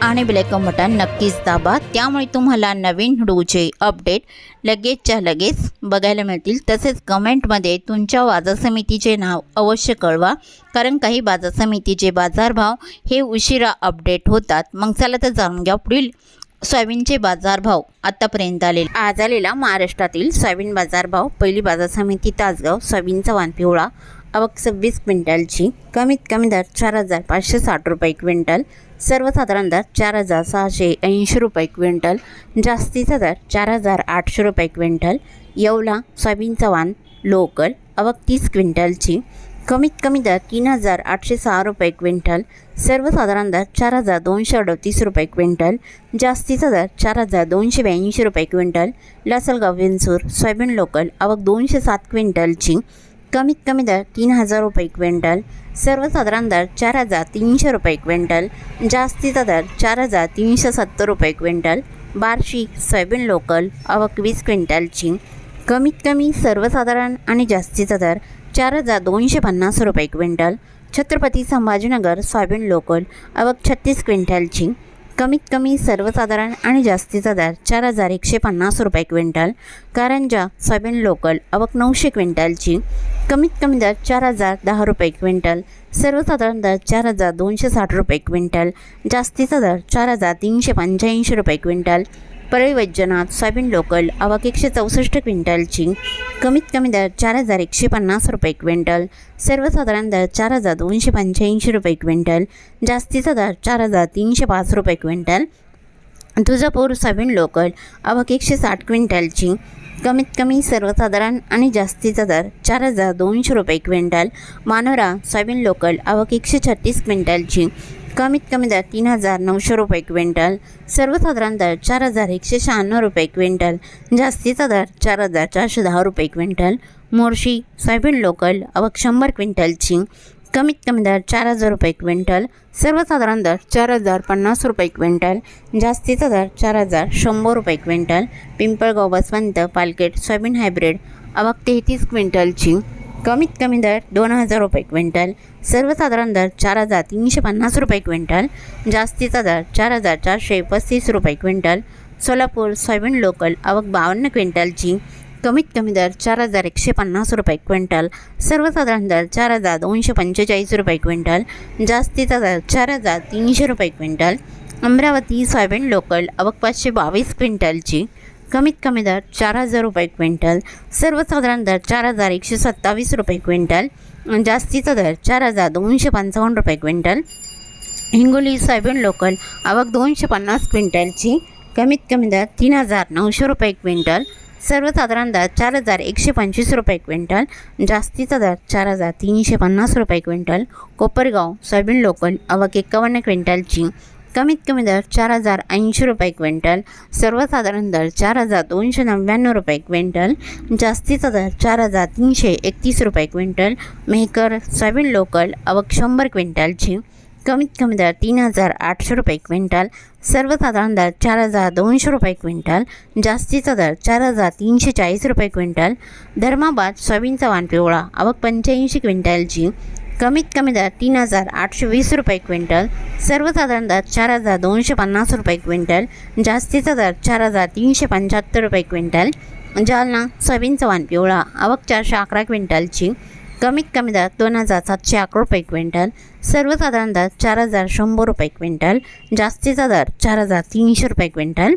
आणि bell icon button नक्कीच दाबा. त्यामुळे तुम्हाला नवीन व्हिडिओचे अपडेट लगेचच्या लगेच बघायला मिळतील. तसेच कमेंटमध्ये तुमच्या बाजार समितीचे नाव अवश्य कळवा. कारण काही बाजार समितीचे बाजारभाव हे उशिरा अपडेट होतात. मग चला तर जाणून घ्या पुढील सोयाबीनचे बाजारभाव आतापर्यंत आलेले. आज आलेला महाराष्ट्रातील सोयाबीन बाजारभाव. पहिली बाजार समिती तासगाव सोयाबीनचा वानपिवळा. आवक सव्वीस क्विंटलची. कमीत कमी दर चार हजार पाचशे साठ रुपये क्विंटल. सर्वसाधारण दर चार हजार सहाशे ऐंशी रुपये क्विंटल जास्तीचा दर चार हजार आठशे रुपये क्विंटल येवला सोयाबीनचा वाण लोकल अवक तीस क्विंटलची कमीत कमी दर तीन हजार आठशे सहा रुपये क्विंटल सर्वसाधारण दर चार हजार दोनशे अडतीस रुपये क्विंटल जास्तीचा दर चार हजार दोनशे ब्याऐंशी रुपये quintal Lasalgaon Vinchur soybean local अवक दोनशे सात क्विंटलची कमीत कमी दर तीन हजार रुपये क्विंटल सर्वसाधारण दर चार हजार तीनशे रुपये क्विंटल जास्तीचा दर चार हजार तीनशे सत्तर रुपये क्विंटल बार्शी सोयाबीन लोकल अवक वीस क्विंटलची कमीत कमी सर्वसाधारण आणि जास्तीचा दर चार हजार दोनशे पन्नास रुपये quintal Chhatrapati Sambhajinagar soybean local अवक छत्तीस क्विंटलची कमीत कमी सर्वसाधारण आणि जास्तीचा दर चार हजार एकशे पन्नास रुपये क्विंटल कारंजा सोयाबीन लोकल अवक नऊशे क्विंटलची कमीत कमी दर चार हजार दहा रुपये क्विंटल सर्वसाधारण दर चार हजार दोनशे साठ रुपये क्विंटल जास्तीचा दर चार हजार तीनशे पंच्याऐंशी रुपये quintal Parli Vaidyanath soybean local आवक एकशे चौसष्ट क्विंटलची कमीत कमी दर चार हजार एकशे पन्नास रुपये क्विंटल. सर्वसाधारण दर चार हजार दोनशे पंच्याऐंशी रुपये क्विंटल. जास्तीचा दर चार हजार तीनशे पाच रुपये क्विंटल. तुळजापूर सोयाबीन लोकल आवक एकशे साठ क्विंटलची कमीत कमी सर्वसाधारण आणि जास्तीचा दर चार हजार दोनशे रुपये क्विंटल. मानोरा सोयाबीन लोकल आवक एकशे छत्तीस क्विंटलची कमीत कमी दर तीन हजार नऊशे रुपये क्विंटल सर्वसाधारण दर चार हजार एकशे शहाण्णव रुपये क्विंटल जास्तीचा दर चार हजार चारशे दहा रुपये क्विंटल मोर्शी सोयाबीन लोकल आवक शंभर क्विंटलची कमीत कमी दर चार हजार रुपये क्विंटल सर्वसाधारण दर चार हजार पन्नास रुपये क्विंटल जास्तीचा दर चार हजार शंभर रुपये क्विंटल पिंपळगाव बसवंत पालकेट सोयाबीन हायब्रिड आवक तेहतीस क्विंटलची कमीत कमी दर दोन हजार रुपये क्विंटल सर्वसाधारण दर चार हजार तीनशे पन्नास रुपये क्विंटल जास्तीचा दर चार हजार चारशे पस्तीस रुपये क्विंटल सोलापूर सोयाबीन लोकल आवक बावन्न क्विंटलची कमीत कमी दर चार हजार एकशे पन्नास रुपये क्विंटल सर्वसाधारण दर चार हजार दोनशे पंचेचाळीस रुपये क्विंटल जास्तीचा दर चार हजार तीनशे रुपये क्विंटल अमरावती सोयाबीन लोकल आवक पाचशे बावीस क्विंटलची कमीत कमी दर चार हजार रुपये क्विंटल सर्वसाधारण दर चार हजार एकशे सत्तावीस रुपये क्विंटल जास्तीचा दर चार हजार दोनशे पंचावन्न रुपये क्विंटल. हिंगोली सोयाबीन लोकल आवक दोनशे पन्नास क्विंटलची कमीत कमी दर तीन हजार नऊशे रुपये क्विंटल सर्वसाधारण दर चार हजार एकशे पंचवीस रुपये क्विंटल जास्तीचा दर चार हजार तीनशे पन्नास रुपये क्विंटल. कोपरगाव सोयाबीन लोकल आवक एकावन्न क्विंटलची कमीत कमी दर चार हजार ऐंशी रुपये क्विंटल सर्वसाधारण दर चार हजार दोनशे नव्याण्णव रुपये क्विंटल जास्तीचा दर चार हजार तीनशे एकतीस रुपये क्विंटल मेहकर सोयाबीन लोकल अवक शंभर क्विंटलची कमीत कमी दर तीन हजार आठशे रुपये क्विंटल सर्वसाधारण दर चार हजार दोनशे रुपये क्विंटल जास्तीचा दर चार हजार तीनशे चाळीस रुपये क्विंटल धर्माबाद सोयाबीनचा वाण पिवळा आवक पंच्याऐंशी क्विंटलची कमीत कमी दर तीन हजार आठशे वीस रुपये क्विंटल सर्वसाधारण दर चार हजार दोनशे पन्नास रुपये क्विंटल जास्तीचा दर चार हजार तीनशे पंच्याहत्तर रुपये क्विंटल जालना सोयाबीन चव्हाण पिवळा आवक चारशे अकरा क्विंटलची कमीत कमी दर दोन हजार सातशे अकरा रुपये क्विंटल सर्वसाधारण दर चार हजार शंभर रुपये क्विंटल जास्तीचा दर चार हजार तीनशे रुपये क्विंटल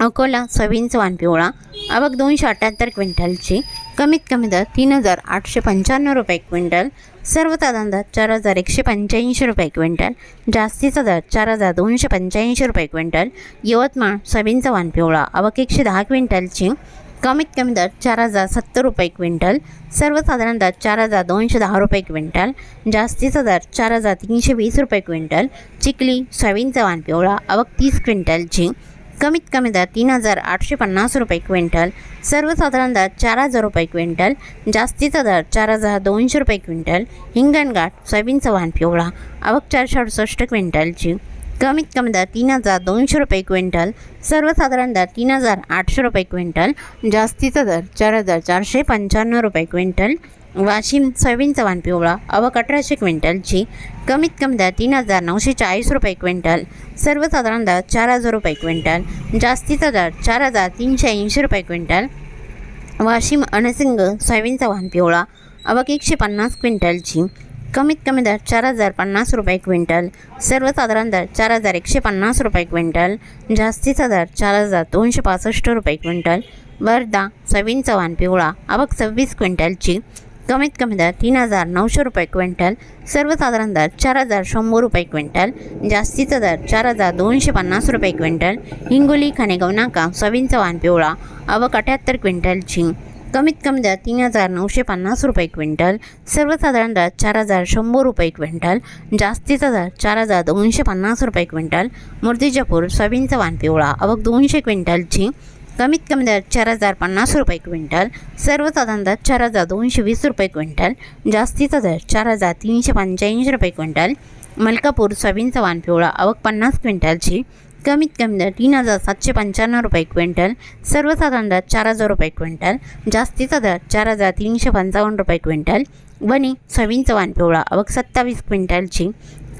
अकोला सोयाबीनचं वाण पिवळा आवक दोनशे अठ्ठ्याहत्तर क्विंटलची कमीत कमी दर तीन हजार आठशे पंच्याण्णव रुपये क्विंटल सर्वसाधारण दर चार हजार एकशे पंच्याऐंशी रुपये क्विंटल जास्तीचा दर चार हजार दोनशे पंच्याऐंशी रुपये क्विंटल यवतमाळ सोयाबीनचा वाण पिवळा आवक एकशे दहा क्विंटलची कमीत कमी दर चार हजार सत्तर रुपये क्विंटल सर्वसाधारण दर चार हजार दोनशे दहा रुपये क्विंटल जास्तीचा दर चार हजार तीनशे वीस रुपये क्विंटल चिखली सोयाबीनचा वाण पिवळा आवक तीस क्विंटलची कमीत कमी दर तीन हजार आठशे पन्नास रुपये क्विंटल सर्वसाधारण दर चार हजार रुपये क्विंटल जास्तीचा दर चार हजार दोनशे रुपये क्विंटल हिंगणघाट सोयाबीनचा वाहन पिवळा आवक चारशे अडुसष्ट क्विंटलची. कमीत कमी दर तीन हजार दोनशे रुपये क्विंटल सर्वसाधारण दर तीन हजार आठशे रुपये क्विंटल जास्तीचा दर चार हजार चारशे पंच्याण्णव रुपये क्विंटल वाशिम सोयाबीनचा वाहन पिवळा आवक अठराशे क्विंटलची कमीत कमी दर तीन हजार नऊशे चाळीस रुपये क्विंटल सर्वसाधारण दर चार हजार रुपये क्विंटल जास्तीचा दर चार हजार तीनशे ऐंशी रुपये क्विंटल. वाशिम अनसिंग सोयाबीनचा वाहन पिवळा आवक एकशे पन्नास क्विंटलची कमीत कमी दर चार हजार पन्नास रुपये क्विंटल सर्वसाधारण दर चार हजार एकशे पन्नास रुपये क्विंटल जास्तीचा दर चार हजार दोनशे पासष्ट रुपये क्विंटल. वर्धा सोयाबीनचा वाहन पिवळा आवक सव्वीस क्विंटलची कमीत कमी दर तीन हजार नऊशे रुपये क्विंटल सर्वसाधारण दर चार हजार शंभर रुपये क्विंटल जास्तीचा दर चार हजार दोनशे पन्नास रुपये क्विंटल हिंगोली खाणेगाव नाका सोयाबीनचा वाहन पिवळा आवक अठ्याहत्तर क्विंटलची कमीत कमी दर तीन हजार नऊशे पन्नास रुपये क्विंटल सर्वसाधारण दर चार हजार शंभर रुपये क्विंटल जास्तीचा दर चार हजार दोनशे पन्नास रुपये क्विंटल मूर्तिजापूर सोयाबीनचा वाहन पिवळा आवक दोनशे क्विंटलची कमीत कमी दर चार हजार पन्नास रुपये क्विंटल सर्वसाधारण दर चार हजार दोनशे वीस रुपये क्विंटल जास्तीचा दर चार हजार तीनशे पंच्याऐंशी रुपये क्विंटल मलकापूर सोयाबीनचा वाण पिवळा आवक पन्नास क्विंटलची कमीत कमी दर तीन हजार सातशे पंच्याण्णव रुपये क्विंटल सर्वसाधारण दर चार हजार रुपये क्विंटल जास्तीचा दर चार हजार तीनशे पंचावन्न रुपये क्विंटल वणी सोयाबीनचा वाण पिवळा आवक सत्तावीस क्विंटलची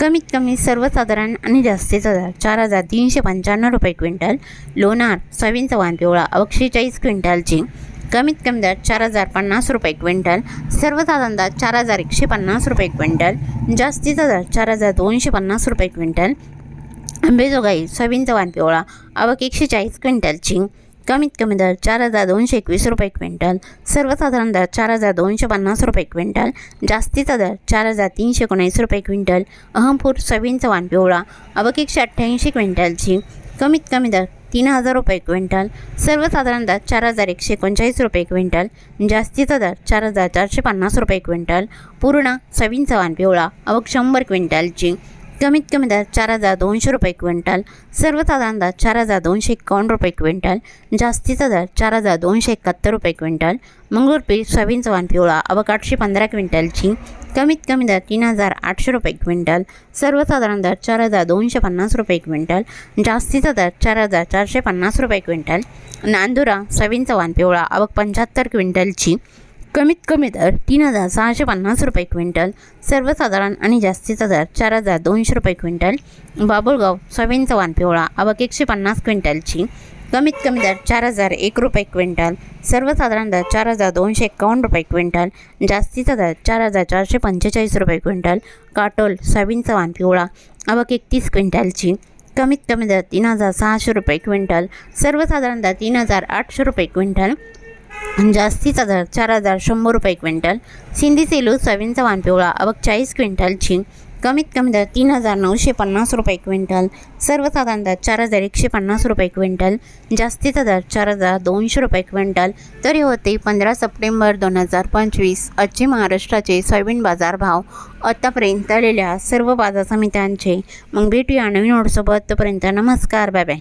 कमीत कमी सर्वसाधारण आणि जास्तीचा दर चार हजार तीनशे पंच्याण्णव रुपये क्विंटल लोणार सोयाबीनचा वाहन पिवळा आवक शेचाळीस क्विंटलची कमीत कमी दर चार हजार पन्नास रुपये क्विंटल सर्वसाधारण दर चार हजार एकशे पन्नास रुपये क्विंटल जास्तीचा दर चार हजार दोनशे पन्नास रुपये क्विंटल आंबेजोगाई सोयाबीनचा वाहन पिवळा आवक एकशे चाळीस क्विंटलची कमीत कमी दर चार हजार दोनशे एकवीस रुपये क्विंटल. सर्वसाधारण दर चार हजार दोनशे पन्नास रुपये क्विंटल. जास्तीचा दर चार हजार तीनशे एकोणीस रुपये क्विंटल. अहमपूर सोयाबीनचा चव्हाण पिवळा. आवक एकशे अठ्ठ्याऐंशी क्विंटलची कमीत कमी दर तीन हजार रुपये क्विंटल. सर्वसाधारण दर चार हजार एकशे एकोणचाळीस रुपये क्विंटल. जास्तीचा दर चार हजार चारशे पन्नास रुपये क्विंटल. पूर्ण सोयाबीनचा चव्हाण पिवळा. अवघ शंभर क्विंटलची कमीत कमी दर चार हजार दोनशे रुपये क्विंटल सर्वसाधारण दर चार हजार दोनशे एकावन्न रुपये क्विंटल जास्तीचा दर चार हजार दोनशे एकाहत्तर रुपये क्विंटल मंगळूरपीठ सोयाबीन चव्हाण पिवळा आवक आठशे पंधरा क्विंटलची कमीत कमी दर तीन हजार आठशे रुपये क्विंटल सर्वसाधारण दर चार हजार दोनशे पन्नास रुपये क्विंटल जास्तीचा दर चार हजार चारशे पन्नास रुपये क्विंटल नांदुरा सोयाबीन चव्हाण पिवळा आवक पंच्याहत्तर क्विंटलची कमीत कमी दर तीन हजार सहाशे पन्नास रुपये क्विंटल सर्वसाधारण आणि जास्तीचा दर चार हजार दोनशे रुपये क्विंटल बाबुळगाव सोयाबीनचा वान पिवळा आवक एकशे पन्नास क्विंटलची. कमीत कमी दर चार हजार एक रुपये क्विंटल सर्वसाधारण दर चार हजार दोनशे एकावन्न रुपये क्विंटल जास्तीचा दर चार हजार चारशे पंचेचाळीस रुपये क्विंटल काटोल सोयाबीनचा वान पिवळा आवक एकतीस क्विंटलची. कमीत कमी दर तीन हजार सहाशे रुपये क्विंटल सर्वसाधारण दर तीन हजार आठशे रुपये क्विंटल जास्तीचा दर चार हजार शंभर रुपये क्विंटल. सिंधी सेलू सोयाबीनचा वानपिवळा पिवळा चाळीस चाळीस क्विंटलची कमीत कमी दर तीन हजार नऊशे पन्नास रुपये क्विंटल. सर्वसाधारण दर चार हजार एकशे पन्नास रुपये क्विंटल. जास्तीचा दर चार हजार दोनशे रुपये क्विंटल. तरी होते पंधरा सप्टेंबर दोन हजार पंचवीस आजचे महाराष्ट्राचे सोयाबीन बाजार भाव. आतापर्यंत आलेल्या सर्व बाजार समित्यांचे. मग भेटूया नवीन ओढसोबत तोपर्यंत नमस्कार बाय बाय.